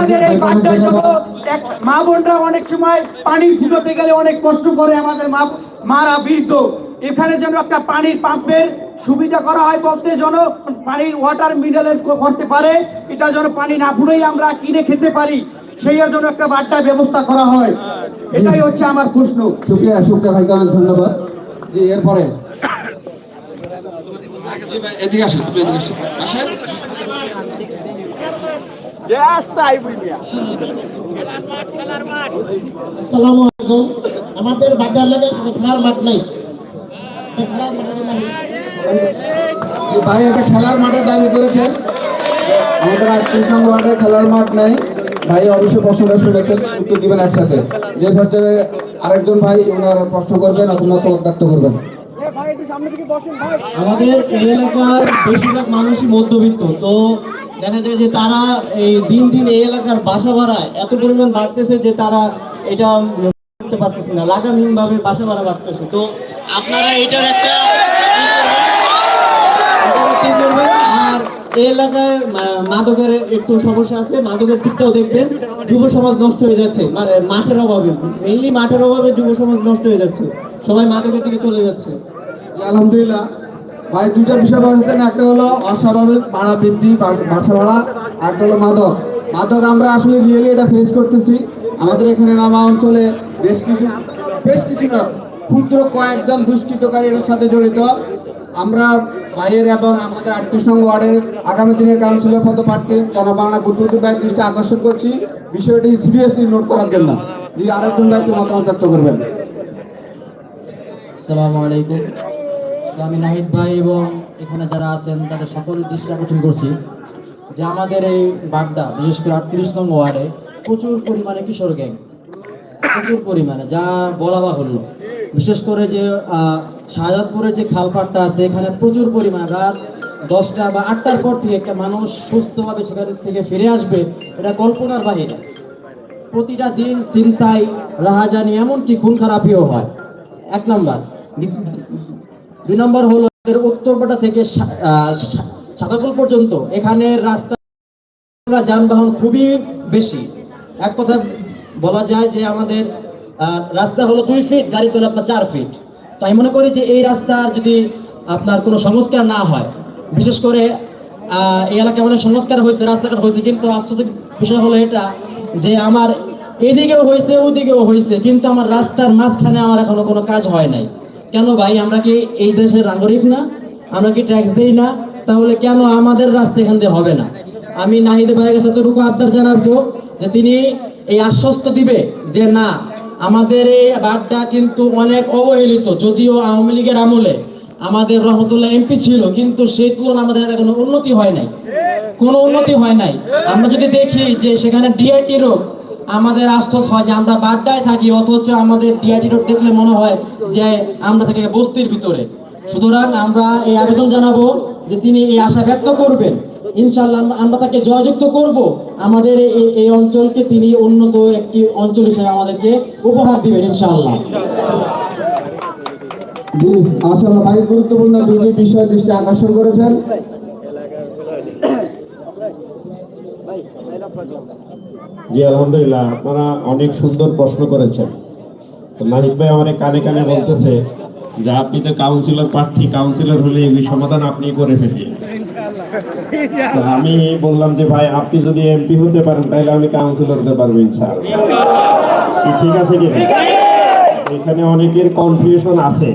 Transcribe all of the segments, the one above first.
আমাদের এই বাড্ডার জন্য মা বোনরা অনেক সময় পানি ফুটোতে গেলে অনেক কষ্ট করে আমাদের মা মারা বৃদ্ধ। এখানে যেন একটা পানির পাম্পের সুবিধা করা হয় বলতে যেন পানির ওয়াটার মিনারেল করতে পারে। এটা যেন পানি না ফুটেই আমরা কিনে খেতে পারি। সেই জন্য একটা বাড্ডার ব্যবস্থা করা হয়। এটাই হচ্ছে আমার প্রশ্ন। শুক্রিয়া শুক্রিয়া ভাইকে অনেক ধন্যবাদ। জি এরপরে। এদিকে আসেন এদিকে আসেন। আমাদের বাজার কোনো খেলার মাঠ নেই খেলার মাঠ নাই ভাই একটা খেলার মাঠের দাবি করেছেন। আমাদের আটত্রিশ নম্বর ওয়ার্ডে খেলার মাঠ নাই। ভাই অবশ্যই প্রশ্নটা শুনেছেন উত্তর দিবেন একসাথে। যে পর্যায়ে আরেকজন ভাই ওনার প্রশ্ন করবেন অথবা মতামত ব্যক্ত করবেন। আমাদের এই এলাকার বেশিরভাগ মানুষই মধ্যবিত্ত তো দেখা যায় যে তারা এই দিন দিন এই এলাকার বাসা ভাড়া এত পরিমাণ বাড়তেছে যে তারা এটা করতে পারতেছে না লাগামহীন ভাবে বাসা ভাড়া বাড়তেছে। তো আপনারা এটার একটা আর এই এলাকায় মাদকের একটু সমস্যা আছে, মাদকের দিকটাও দেখবেন, যুব সমাজ নষ্ট হয়ে যাচ্ছে। মানে মাঠের অভাবে মেইনলি মাঠের অভাবে যুব সমাজ নষ্ট হয়ে যাচ্ছে। সবাই মাদকের দিকে চলে যাচ্ছে। আলহামদুলিল্লাহ। ভাই, দুইটা বিষয় বলছেন একটা হলো অস্বাভাবিক ভাড়া বৃদ্ধি বাসা ভাড়া একটা হলো মাদক। মাদক আমরা আসলে রিয়েলি এটা ফেস করতেছি। আমাদের এখানে নামা অঞ্চলে বেশ কিছু বেশ কিছু ক্ষুদ্র কয়েকজন দুষ্কৃতকারী এর সাথে জড়িত। আমরা ভাইয়ের এবং আমাদের আটত্রিশ নং ওয়ার্ডের আগামী দিনের কাউন্সিলর পদপ্রার্থী জনবাংলা বুদ্ধুদ্দিন ভাইয়ের দৃষ্টি আকর্ষণ করছি। বিষয়টি সিরিয়াসলি নোট করার জন্য। জি, আরেকজন ভাইকে মতামত ব্যক্ত করবেন। আসসালামু আলাইকুম। আমি নাহিদ ভাই এবং এখানে যারা আছেন, তাদের সকলের দৃষ্টি আকর্ষণ করছি যে আমাদের এই বাগদা, বিশেষ করে আটত্রিশ নং ওয়ার্ডে প্রচুর পরিমাণে কিশোর গ্যাং। প্রচুর পরিমাণে, যা বলা বাহুল্য। বিশেষ করে যে শাহজাদপুরের যে খালপাটটা আছে, এখানে প্রচুর পরিমাণ রাত দশটা বা আটটার পর থেকে একটা মানুষ সুস্থভাবে সেখান থেকে ফিরে আসবে, এটা কল্পনার বাহিরে। প্রতিটা দিন চিন্তায় রাহাজানি, এমনকি খুন খারাপিও হয়। এক নাম্বার। দুই নম্বর হলো উত্তরপাটা থেকে সা- আহ, সা- সাতারকুল পর্যন্ত। এখানে রাস্তা যানবাহন খুবই বেশি। এক কথা বলা যায় যে আমাদের রাস্তা হলো দুই ফিট গাড়ি চলে আপনার চার ফিট তো আমি মনে করি যে এই রাস্তার যদি আপনার কোনো সংস্কার না হয় বিশেষ করে এই এলাকায় অনেক সংস্কার হয়েছে রাস্তাঘাট হয়েছে কিন্তু আফসোসের বিষয় হলো এটা যে আমার এদিকেও হয়েছে ওদিকেও হয়েছে কিন্তু আমার রাস্তার মাঝখানে আমার এখনও কোনো কাজ হয় নাই। কেন ভাই, আমরা কি এই দেশের নাগরিক না? আমরা কি ট্যাক্স দেই না? তাহলে কেন আমাদের রাস্তা এখান দিয়ে হবে না? আমি নাহিদ ভাইয়ের কাছে এতটুকু আবদার জানাব যে তিনি এই আশ্বস্ত দিবে যে না, আমাদের এই বাড্ডা কিন্তু অনেক অবহেলিত, যদিও আওয়ামী লীগের আমলে আমাদের রহমতুল্লাহ এমপি ছিল, কিন্তু সেই তুলনায় আমাদের কোনো উন্নতি হয় নাই। কোনো উন্নতি হয় নাই। আমরা যদি দেখি যে সেখানে ডিআইটি রোগ আমাদের আফসোস হয় যে আমরা বাড্ডায় থাকি, অথচ আমাদের ডিআইটি রোড দেখলে মনে হয় যে আমরা থাকি বস্তির ভিতরে। সুতরাং আমরা এই আবেদন জানাব যে তিনি এই আশা ব্যক্ত করবেন। ইনশাল্লাহ আমরা- তাকে জয়যুক্ত করব। আমাদের এই অঞ্চলকে তিনি উন্নত একটি অঞ্চল হিসেবে আমাদেরকে উপহার দিবেন ইনশাআল্লাহ। জি, মাশাআল্লাহ, ভাই, গুরুত্বপূর্ণ দুটি বিষয় দৃষ্টি আকর্ষণ করেছেন। জি আলহামদুলিল্লাহ আপনারা অনেক সুন্দর প্রশ্ন করেছেন। মানিক ভাই অনেক কানে কানে বলতেছে যে আপনি তো কাউন্সিলর প্রার্থী কাউন্সিলর হলে এই সমাধান আপনি করে ফেলি আমি বললাম যে ভাই আপনি যদি এমপি হতে পারেন তাহলে আমি কাউন্সিলর হতে পারব ইনশাআল্লাহ। ঠিক আছে কি? এখানে অনেকের কনফিউশন আছে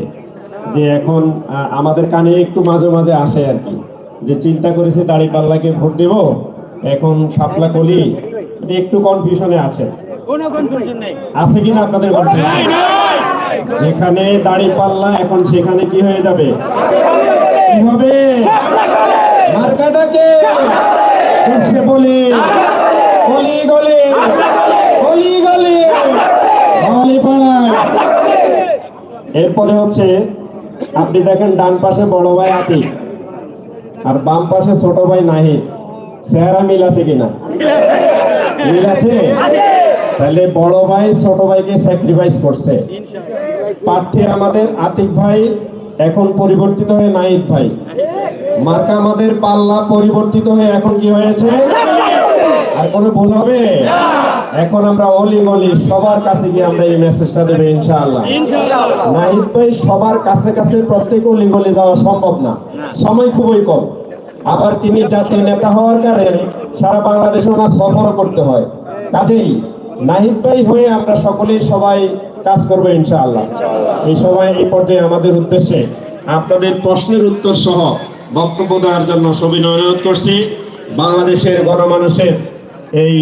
যে এখন আমাদের কানে একটু মাঝে মাঝে আসে আর কি। যে চিন্তা করেছে দাড়ি পাল্লাকে ভোট দেব এখন সাপলা কলি একটু কনফিউশনে আছে আছে কিনা আপনাদের যেখানে দাড়ি পাল্লা এখন সেখানে কি হয়ে যাবে? কি হবে? মার্কাটাকে সে বলি। গলি গলি গলি গলি। গলি পাড়ায় এরপরে হচ্ছে আপনি দেখেন ডান পাশে বড় ভাই আতিক আর বাম পাশে ছোট ভাই নাহি চেহারা মিল আছে কিনা? মিল আছে? তাহলে বড় ভাই ছোট ভাইকে স্যাক্রিফাইস করছে। প্রার্থী আমাদের আতিক ভাই এখন পরিবর্তিত হয়ে নাহিদ ভাই। মার্কা আমাদের পাল্লা পরিবর্তিত হয়ে এখন কি হয়েছে? আর কোনো ভুল হবে? এখন আমরা অলি গলি সবার কাছে গিয়ে আমরা এই মেসেজটা দেবো ইনশাআল্লাহ। নাহিদ ভাই সবার কাছে কাছে প্রত্যেক অলি গলি যাওয়া সম্ভব না। সময় খুবই কম। আবার তিনি জাতীয় নেতা হওয়ার কারণে সারা বাংলাদেশে ওনার সফর করতে হয়। কাজেই নাহিদ ভাই হয়ে আমরা সকলেই সবাই কাজ করব ইনশাআল্লাহ। এই সময় এই পর্যায়ে আমাদের উদ্দেশ্যে আপনাদের প্রশ্নের উত্তর সহ বক্তব্য দেওয়ার জন্য সবিনয় অনুরোধ করছি। বাংলাদেশের গণমানুষের এই